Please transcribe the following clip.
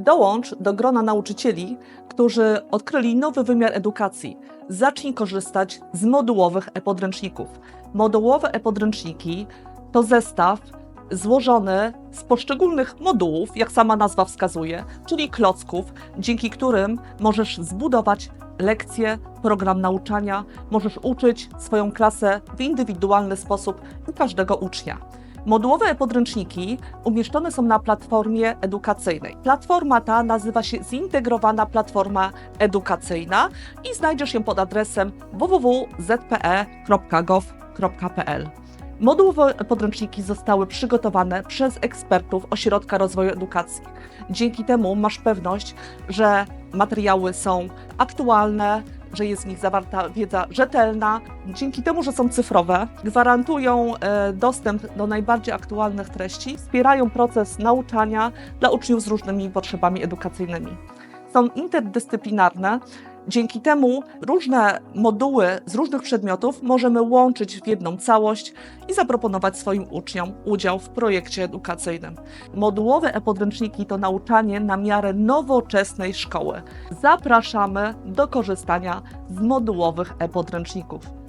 Dołącz do grona nauczycieli, którzy odkryli nowy wymiar edukacji. Zacznij korzystać z modułowych e-podręczników. Modułowe e-podręczniki to zestaw złożony z poszczególnych modułów, jak sama nazwa wskazuje, czyli klocków, dzięki którym możesz zbudować lekcje, program nauczania, możesz uczyć swoją klasę w indywidualny sposób każdego ucznia. Modułowe e-podręczniki umieszczone są na platformie edukacyjnej. Platforma ta nazywa się Zintegrowana Platforma Edukacyjna i znajdziesz ją pod adresem www.zpe.gov.pl. Modułowe podręczniki zostały przygotowane przez ekspertów Ośrodka Rozwoju Edukacji. Dzięki temu masz pewność, że materiały są aktualne, że jest w nich zawarta wiedza rzetelna. Dzięki temu, że są cyfrowe, gwarantują e, dostęp do najbardziej aktualnych treści, wspierają proces nauczania dla uczniów z różnymi potrzebami edukacyjnymi. Są interdyscyplinarne, Dzięki temu różne moduły z różnych przedmiotów możemy łączyć w jedną całość i zaproponować swoim uczniom udział w projekcie edukacyjnym. Modułowe e-podręczniki to nauczanie na miarę nowoczesnej szkoły. Zapraszamy do korzystania z modułowych e-podręczników.